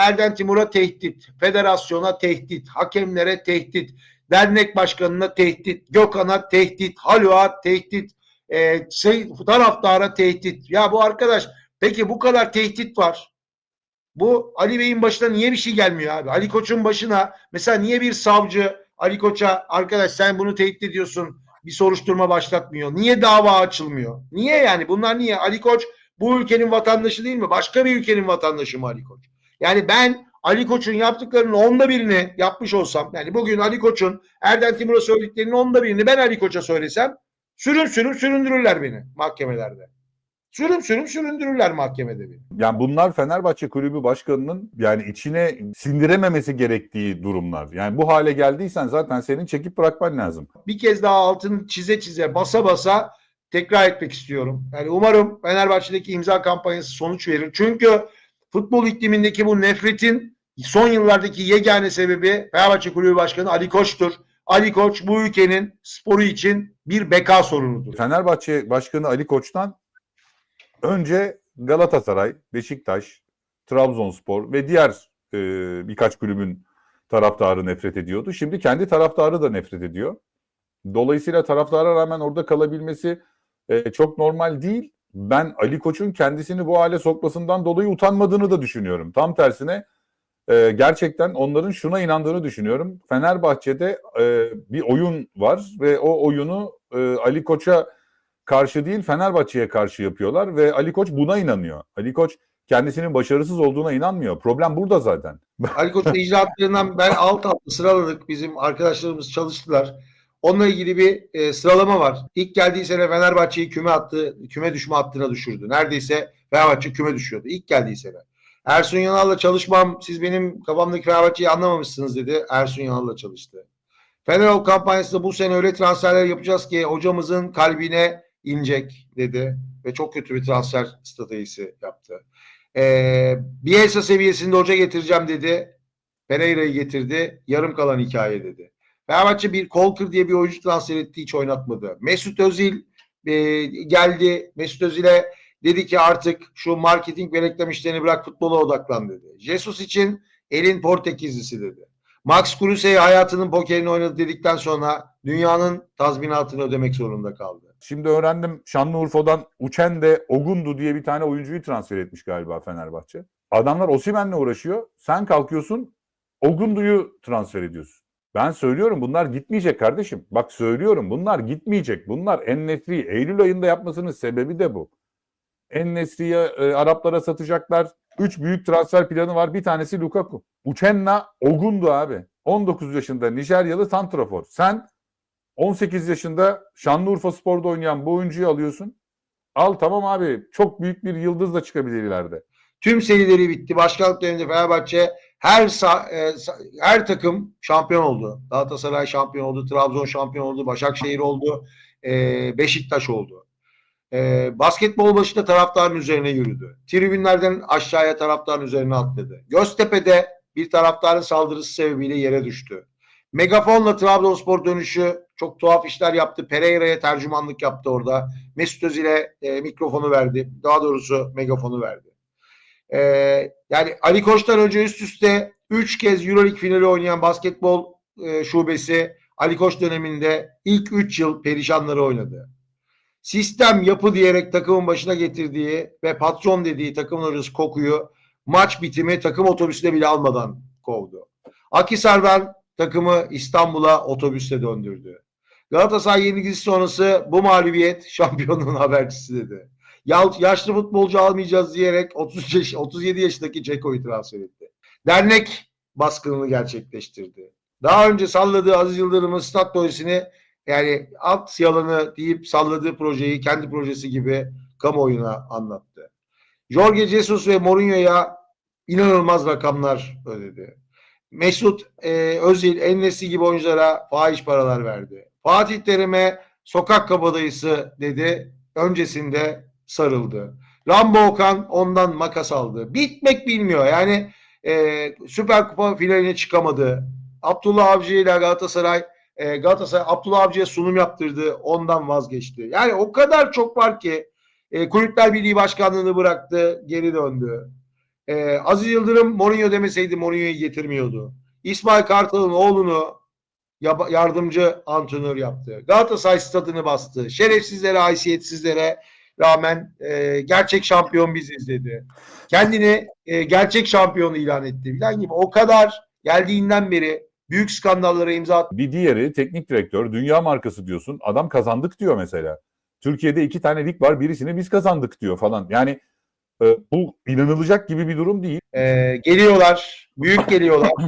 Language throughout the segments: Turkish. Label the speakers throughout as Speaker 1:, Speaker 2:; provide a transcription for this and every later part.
Speaker 1: Erden Timur'a tehdit, federasyona tehdit, hakemlere tehdit, dernek başkanına tehdit, Gökhan'a tehdit, Haluk'a tehdit, e, şey, taraftara tehdit. Ya bu arkadaş peki bu kadar tehdit var. Bu Ali Bey'in başına niye bir şey gelmiyor abi? Ali Koç'un başına mesela niye bir savcı Ali Koç'a arkadaş sen bunu tehdit ediyorsun bir soruşturma başlatmıyor? Niye dava açılmıyor? Niye yani? Bunlar niye? Ali Koç bu ülkenin vatandaşı değil mi? Başka bir ülkenin vatandaşı mı Ali Koç? Yani ben Ali Koç'un yaptıklarının onda birini yapmış olsam yani bugün Ali Koç'un Erden Timur'a söylediklerinin onda birini ben Ali Koç'a söylesem sürün sürün süründürürler beni mahkemelerde. Sürüm sürüm süründürürler mahkemede beni.
Speaker 2: Yani bunlar Fenerbahçe Kulübü Başkanı'nın yani içine sindirememesi gerektiği durumlar. Yani bu hale geldiysen zaten senin çekip bırakman lazım.
Speaker 1: Bir kez daha altını çize çize basa basa tekrar etmek istiyorum. Yani umarım Fenerbahçe'deki imza kampanyası sonuç verir. Çünkü futbol iklimindeki bu nefretin son yıllardaki yegane sebebi Fenerbahçe Kulübü Başkanı Ali Koç'tur. Ali Koç bu ülkenin sporu için bir beka sorunudur.
Speaker 2: Fenerbahçe Başkanı Ali Koç'tan önce Galatasaray, Beşiktaş, Trabzonspor ve diğer e, birkaç kulübün taraftarı nefret ediyordu. Şimdi kendi taraftarı da nefret ediyor. Dolayısıyla taraftara rağmen orada kalabilmesi e, çok normal değil. Ben Ali Koç'un kendisini bu hale sokmasından dolayı utanmadığını da düşünüyorum. Tam tersine e, gerçekten onların şuna inandığını düşünüyorum. Fenerbahçe'de e, bir oyun var ve o oyunu e, Ali Koç'a karşı değil Fenerbahçe'ye karşı yapıyorlar ve Ali Koç buna inanıyor. Ali Koç kendisinin başarısız olduğuna inanmıyor. Problem burada zaten.
Speaker 1: Ali Koç'un icraatlarından ben alt alta sıraladık. Bizim arkadaşlarımız çalıştılar. Onunla ilgili bir e, sıralama var. İlk geldiği sene Fenerbahçe'yi küme attı, küme düşme hattına düşürdü. Neredeyse Fenerbahçe küme düşüyordu. İlk geldiği sene. Ersun Yanal'la çalışmam, siz benim kafamdaki Fenerbahçe'yi anlamamışsınız dedi. Ersun Yanal'la çalıştı. Fenerol kampanyasında bu sene öyle transferler yapacağız ki hocamızın kalbine inecek dedi. Ve çok kötü bir transfer stratejisi yaptı. Ee, Bielsa seviyesinde hoca getireceğim dedi. Pereira'yı getirdi. Yarım kalan hikaye dedi. Fenerbahçe bir Kolkır diye bir oyuncu transfer etti hiç oynatmadı. Mesut Özil e, geldi. Mesut Özil'e dedi ki artık şu marketing ve reklam işlerini bırak futbola odaklan dedi. Jesus için elin Portekizlisi dedi. Max Kruse hayatının pokerini oynadı dedikten sonra dünyanın tazminatını ödemek zorunda kaldı.
Speaker 2: Şimdi öğrendim Şanlıurfa'dan Uçende Ogundu diye bir tane oyuncuyu transfer etmiş galiba Fenerbahçe. Adamlar Osimen'le uğraşıyor. Sen kalkıyorsun Ogundu'yu transfer ediyorsun. Ben söylüyorum bunlar gitmeyecek kardeşim. Bak söylüyorum bunlar gitmeyecek. Bunlar Ennesri'yi Eylül ayında yapmasının sebebi de bu. Ennesri'yi e, Araplara satacaklar. Üç büyük transfer planı var. Bir tanesi Lukaku. Uchenna Ogundu abi. 19 yaşında Nijeryalı santrafor. Sen 18 yaşında Şanlıurfa Spor'da oynayan bu oyuncuyu alıyorsun. Al tamam abi çok büyük bir yıldız da çıkabilir ileride.
Speaker 1: Tüm serileri bitti. Başkanlık döneminde Fenerbahçe her e, her takım şampiyon oldu. Galatasaray şampiyon oldu, Trabzon şampiyon oldu, Başakşehir oldu, e, Beşiktaş oldu. E, basketbol başında taraftarın üzerine yürüdü. Tribünlerden aşağıya taraftarın üzerine atladı. Göztepe'de bir taraftarın saldırısı sebebiyle yere düştü. Megafonla Trabzonspor dönüşü çok tuhaf işler yaptı. Pereira'ya tercümanlık yaptı orada. Mesut Özil'e e, mikrofonu verdi. Daha doğrusu megafonu verdi. E, yani Ali Koç'tan önce üst üste 3 kez Euroleague finali oynayan basketbol e, şubesi Ali Koç döneminde ilk 3 yıl perişanları oynadı. Sistem yapı diyerek takımın başına getirdiği ve patron dediği takımın hocası Koku'yu maç bitimi takım otobüsüne bile almadan kovdu. Akisar'dan takımı İstanbul'a otobüste döndürdü. Galatasaray yenilgisi sonrası bu mağlubiyet şampiyonluğun habercisi dedi. Ya- Yaşlı futbolcu almayacağız diyerek 30 yaş, 37 yaşındaki Ceko'yu transfer etti. Dernek baskınını gerçekleştirdi. Daha önce salladığı Aziz Yıldırım'ın stat projesini yani alt yalanı deyip salladığı projeyi kendi projesi gibi kamuoyuna anlattı. Jorge Jesus ve Mourinho'ya inanılmaz rakamlar ödedi. Mesut e, Özil, Ennesi gibi oyunculara fahiş paralar verdi. Fatih Terim'e sokak kabadayısı dedi. Öncesinde sarıldı. Rambo Okan ondan makas aldı. Bitmek bilmiyor. Yani e, Süper Kupa finaline çıkamadı. Abdullah Avcı ile Galatasaray e, Galatasaray Abdullah Avcı'ya sunum yaptırdı. Ondan vazgeçti. Yani o kadar çok var ki e, Kulüpler Birliği Başkanlığı'nı bıraktı. Geri döndü. Ee, Aziz Yıldırım Mourinho demeseydi Mourinho'yu getirmiyordu. İsmail Kartal'ın oğlunu yardımcı antrenör yaptı. Galatasaray stadını bastı. Şerefsizlere, haysiyetsizlere rağmen e, gerçek şampiyon biziz dedi. Kendini e, gerçek şampiyon ilan etti. Falan gibi. O kadar geldiğinden beri büyük skandallara imza attı.
Speaker 2: Bir diğeri teknik direktör, dünya markası diyorsun. Adam kazandık diyor mesela. Türkiye'de iki tane lig var, birisini biz kazandık diyor falan. Yani e, bu inanılacak gibi bir durum değil.
Speaker 1: Ee, geliyorlar, büyük geliyorlar.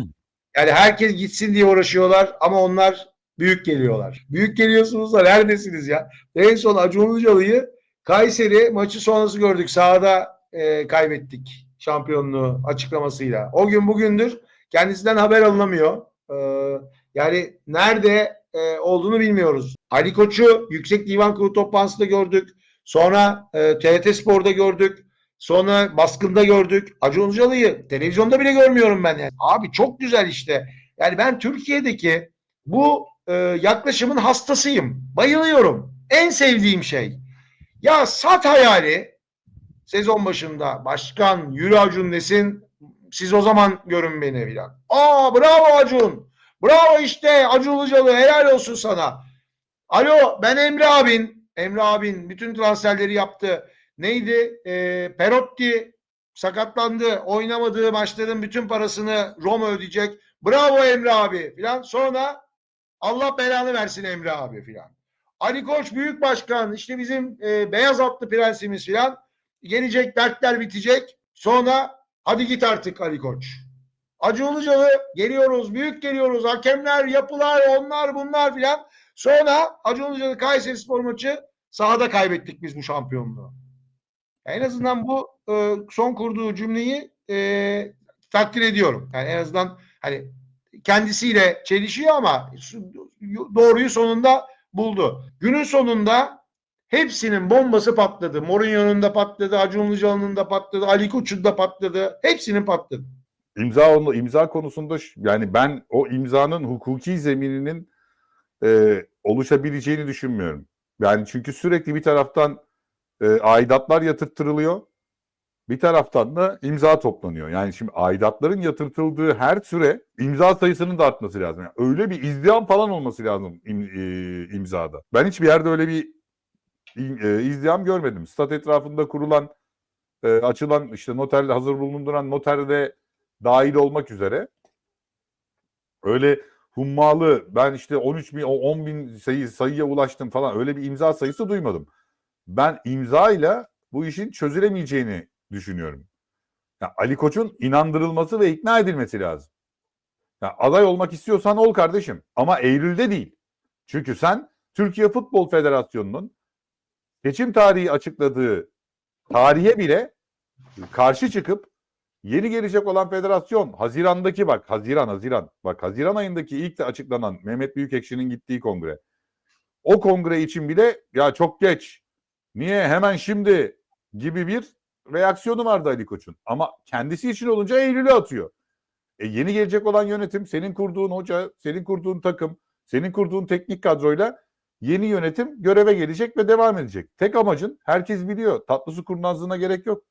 Speaker 1: Yani herkes gitsin diye uğraşıyorlar ama onlar büyük geliyorlar. Büyük geliyorsunuz da neredesiniz ya? En son Acun Ilıcalı'yı Kayseri maçı sonrası gördük. Sahada e, kaybettik şampiyonluğu açıklamasıyla. O gün bugündür kendisinden haber alınamıyor. Ee, yani nerede e, olduğunu bilmiyoruz. Ali Koç'u Yüksek Divan Kurulu toplantısında gördük. Sonra e, TRT Spor'da gördük. Sonra baskında gördük. Acun Ilıcalı'yı televizyonda bile görmüyorum ben yani. Abi çok güzel işte. Yani ben Türkiye'deki bu e, yaklaşımın hastasıyım. Bayılıyorum. En sevdiğim şey. Ya sat hayali sezon başında başkan yürü Acun desin siz o zaman görün beni filan. Aa bravo Acun. Bravo işte Acun Ilıcalı helal olsun sana. Alo ben Emre abin. Emre abin bütün transferleri yaptı. Neydi? Ee, Perotti sakatlandı. Oynamadığı maçların bütün parasını Roma ödeyecek. Bravo Emre abi filan. Sonra Allah belanı versin Emre abi filan. Ali Koç büyük başkan işte bizim e, beyaz atlı prensimiz filan. Gelecek dertler bitecek. Sonra hadi git artık Ali Koç. Acı Ilıcalı geliyoruz büyük geliyoruz hakemler yapılar onlar bunlar filan. Sonra Acı Ilıcalı Kayseri Spor maçı sahada kaybettik biz bu şampiyonluğu. En azından bu e, son kurduğu cümleyi e, takdir ediyorum. Yani en azından hani kendisiyle çelişiyor ama su- doğruyu sonunda buldu. Günün sonunda hepsinin bombası patladı. Mourinho'nun da patladı, Acun Ilıcalı'nın da patladı, Ali Koç'un da patladı. Hepsinin patladı.
Speaker 2: İmza onu imza konusunda yani ben o imzanın hukuki zemininin e, oluşabileceğini düşünmüyorum. Yani çünkü sürekli bir taraftan e, aidatlar yatırttırılıyor. Bir taraftan da imza toplanıyor. Yani şimdi aidatların yatırtıldığı her süre imza sayısının da artması lazım. Yani öyle bir izdiham falan olması lazım im- e, imzada. Ben hiçbir yerde öyle bir e, izdiham görmedim. Stat etrafında kurulan e, açılan işte noterde hazır bulunduran noterde dahil olmak üzere öyle hummalı ben işte 13 bin 10 bin sayı, sayıya ulaştım falan öyle bir imza sayısı duymadım. Ben imzayla bu işin çözülemeyeceğini düşünüyorum. Ya Ali Koç'un inandırılması ve ikna edilmesi lazım. Ya aday olmak istiyorsan ol kardeşim ama Eylül'de değil. Çünkü sen Türkiye Futbol Federasyonu'nun seçim tarihi açıkladığı tarihe bile karşı çıkıp Yeni gelecek olan federasyon Haziran'daki bak Haziran Haziran bak Haziran ayındaki ilk de açıklanan Mehmet Büyükekşi'nin gittiği kongre. O kongre için bile ya çok geç. Niye hemen şimdi gibi bir reaksiyonu vardı Ali Koç'un. Ama kendisi için olunca Eylül'e atıyor. E yeni gelecek olan yönetim, senin kurduğun hoca, senin kurduğun takım, senin kurduğun teknik kadroyla yeni yönetim göreve gelecek ve devam edecek. Tek amacın herkes biliyor. Tatlı su kurnazlığına gerek yok.